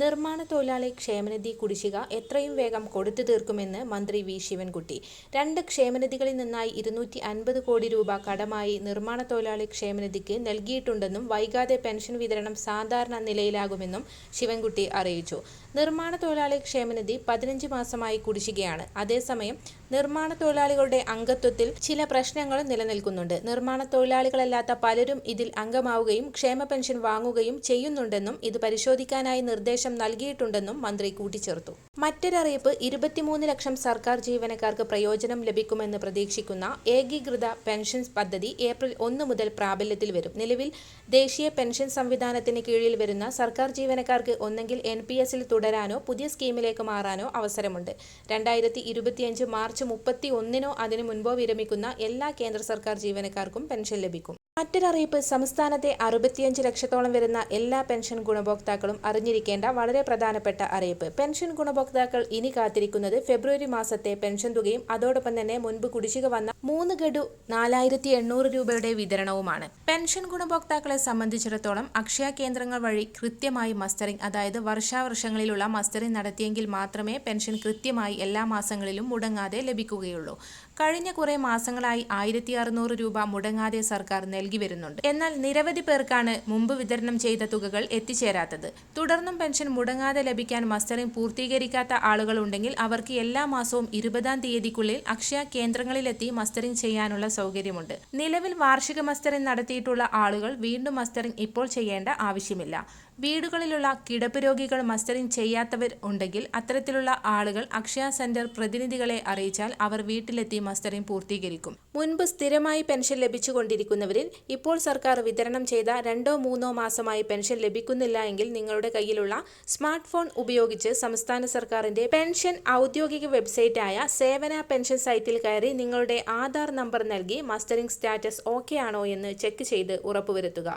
നിർമ്മാണ തൊഴിലാളി ക്ഷേമനിധി കുടിശ്ശിക എത്രയും വേഗം കൊടുത്തു തീർക്കുമെന്ന് മന്ത്രി വി. ശിവൻകുട്ടി. രണ്ട് ക്ഷേമനിധികളിൽ നിന്നായി ഇരുന്നൂറ്റി അൻപത് കോടി രൂപ കടമായി നിർമ്മാണ തൊഴിലാളി ക്ഷേമനിധിക്ക് നൽകിയിട്ടുണ്ടെന്നും വൈകാതെ പെൻഷൻ വിതരണം സാധാരണ നിലയിലാകുമെന്നും ശിവൻകുട്ടി അറിയിച്ചു. നിർമ്മാണ തൊഴിലാളി ക്ഷേമനിധി പതിനഞ്ച് മാസമായി കുടിശ്ശികയാണ്. അതേസമയം നിർമ്മാണ തൊഴിലാളികളുടെ അംഗത്വത്തിൽ ചില പ്രശ്നങ്ങൾ നിലനിൽക്കുന്നുണ്ട്. നിർമ്മാണ തൊഴിലാളികളല്ലാത്ത പലരും ഇതിൽ അംഗമാവുകയും ക്ഷേമ പെൻഷൻ വാങ്ങുകയും ചെയ്യുന്നുണ്ടെന്നും ഇത് പരിശോധിക്കാനായി നിർദ്ദേശം നൽകിയിട്ടുണ്ടെന്നും മന്ത്രി കൂട്ടിച്ചേർത്തു. മറ്റൊരറിയിപ്പ് ഇരുപത്തിമൂന്ന് ലക്ഷം സർക്കാർ ജീവനക്കാർക്ക് പ്രയോജനം ലഭിക്കുമെന്ന് പ്രതീക്ഷിക്കുന്ന ഏകീകൃത പെൻഷൻ പദ്ധതി ഏപ്രിൽ ഒന്ന് മുതൽ പ്രാബല്യത്തിൽ വരും. നിലവിൽ ദേശീയ പെൻഷൻ സംവിധാനത്തിന് കീഴിൽ വരുന്ന സർക്കാർ ജീവനക്കാർക്ക് ഒന്നെങ്കിൽ എൻ പി എസിൽ തുടരാനോ പുതിയ സ്കീമിലേക്ക് മാറാനോ അവസരമുണ്ട്. രണ്ടായിരത്തി ഇരുപത്തിയഞ്ച് മാർച്ച് മുപ്പത്തി ഒന്നിനോ അതിനു മുൻപോ വിരമിക്കുന്ന എല്ലാ കേന്ദ്ര സർക്കാർ ജീവനക്കാർക്കും പെൻഷൻ ലഭിക്കും. മറ്റൊരറിയിപ്പ് സംസ്ഥാനത്തെ അറുപത്തിയഞ്ച് ലക്ഷത്തോളം വരുന്ന എല്ലാ പെൻഷൻ ഗുണഭോക്താക്കളും അറിഞ്ഞിരിക്കേണ്ട വളരെ പ്രധാനപ്പെട്ട അറിയിപ്പ്. പെൻഷൻ ഗുണഭോക്താക്കൾ ഇനി കാത്തിരിക്കുന്നത് ഫെബ്രുവരി മാസത്തെ പെൻഷൻ തുകയും അതോടൊപ്പം തന്നെ മുൻപ് കുടിശ്ശിക വന്ന മൂന്ന് ഗഡു നാലായിരത്തി എണ്ണൂറ് രൂപയുടെ വിതരണവുമാണ്. പെൻഷൻ ഗുണഭോക്താക്കളെ സംബന്ധിച്ചിടത്തോളം അക്ഷയ കേന്ദ്രങ്ങൾ വഴി കൃത്യമായി മസ്റ്ററിംഗ് അതായത് വർഷാവർഷങ്ങളിലുള്ള മസ്റ്ററിംഗ് നടത്തിയെങ്കിൽ മാത്രമേ പെൻഷൻ കൃത്യമായി എല്ലാ മാസങ്ങളിലും മുടങ്ങാതെ ലഭിക്കുകയുള്ളൂ. കഴിഞ്ഞ കുറേ മാസങ്ങളായി ആയിരത്തി രൂപ മുടങ്ങാതെ സർക്കാർ നൽകി വരുന്നുണ്ട്. എന്നാൽ നിരവധി പേർക്കാണ് മുമ്പ് വിതരണം ചെയ്ത തുകകൾ എത്തിച്ചേരാത്തത്. തുടർന്നും പെൻഷൻ മുടങ്ങാതെ ലഭിക്കാൻ മസ്റ്ററിംഗ് പൂർത്തീകരിക്കാത്ത ആളുകളുണ്ടെങ്കിൽ അവർക്ക് എല്ലാ മാസവും ഇരുപതാം തീയതിക്കുള്ളിൽ അക്ഷയ കേന്ദ്രങ്ങളിലെത്തി മസ്റ്ററിംഗ് ചെയ്യാനുള്ള സൗകര്യമുണ്ട്. നിലവിൽ വാർഷിക മസ്റ്ററിംഗ് നടത്തിയിട്ടുള്ള ആളുകൾ വീണ്ടും മസ്റ്ററിംഗ് ഇപ്പോൾ ചെയ്യേണ്ട ആവശ്യമില്ല. വീടുകളിലുള്ള കിടപ്പ് രോഗികൾ മസ്റ്ററിംഗ് ചെയ്യാത്തവർ ഉണ്ടെങ്കിൽ അത്തരത്തിലുള്ള ആളുകൾ അക്ഷയ സെന്റർ പ്രതിനിധികളെ അറിയിച്ചാൽ അവർ വീട്ടിലെത്തി മസ്റ്ററിംഗ് പൂർത്തീകരിക്കും. മുൻപ് സ്ഥിരമായി പെൻഷൻ ലഭിച്ചുകൊണ്ടിരിക്കുന്നവരിൽ ഇപ്പോൾ സർക്കാർ വിതരണം ചെയ്ത രണ്ടോ മൂന്നോ മാസമായി പെൻഷൻ ലഭിക്കുന്നില്ല എങ്കിൽ നിങ്ങളുടെ കയ്യിലുള്ള സ്മാർട്ട് ഫോൺ ഉപയോഗിച്ച് സംസ്ഥാന സർക്കാരിന്റെ പെൻഷൻ ഔദ്യോഗിക വെബ്സൈറ്റായ സേവന പെൻഷൻ സൈറ്റിൽ കയറി നിങ്ങളുടെ ആധാർ നമ്പർ നൽകി മസ്റ്ററിംഗ് സ്റ്റാറ്റസ് ഓക്കെ ആണോ എന്ന് ചെക്ക് ചെയ്ത് ഉറപ്പുവരുത്തുക.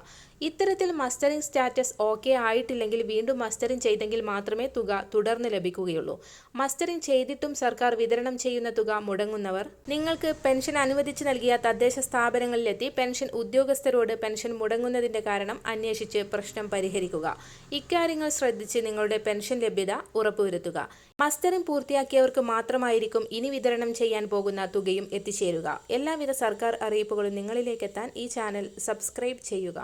ഇത്തരത്തിൽ മസ്റ്ററിംഗ് സ്റ്റാറ്റസ് ഓക്കെ ആയിട്ടില്ലെങ്കിൽ വീണ്ടും മസ്റ്ററിംഗ് ചെയ്തെങ്കിൽ മാത്രമേ തുക തുടർന്ന് ലഭിക്കുകയുള്ളൂ. മസ്റ്ററിംഗ് ചെയ്തിട്ടും സർക്കാർ വിതരണം ചെയ്യുന്ന തുക മുടങ്ങുന്നവർ നിങ്ങൾക്ക് പെൻഷൻ അനുവദിച്ചു നൽകിയ തദ്ദേശ സ്ഥാപനങ്ങളിലെത്തി പെൻഷൻ ഉദ്യോഗസ്ഥരോട് പെൻഷൻ മുടങ്ങുന്നതിന്റെ കാരണം അന്വേഷിച്ച് പ്രശ്നം പരിഹരിക്കുക. ഇക്കാര്യങ്ങൾ ശ്രദ്ധിച്ച് നിങ്ങളുടെ പെൻഷൻ ലഭ്യത ഉറപ്പുവരുത്തുക. മസ്റ്ററിംഗ് പൂർത്തിയാക്കിയവർക്ക് മാത്രമായിരിക്കും ഇനി വിതരണം ചെയ്യാൻ പോകുന്ന തുകയും എത്തിച്ചേരുക. എല്ലാവിധ സർക്കാർ അറിയിപ്പുകളും നിങ്ങളിലേക്ക് നിങ്ങളിലേക്കെത്താൻ ഈ ചാനൽ സബ്സ്ക്രൈബ് ചെയ്യുക.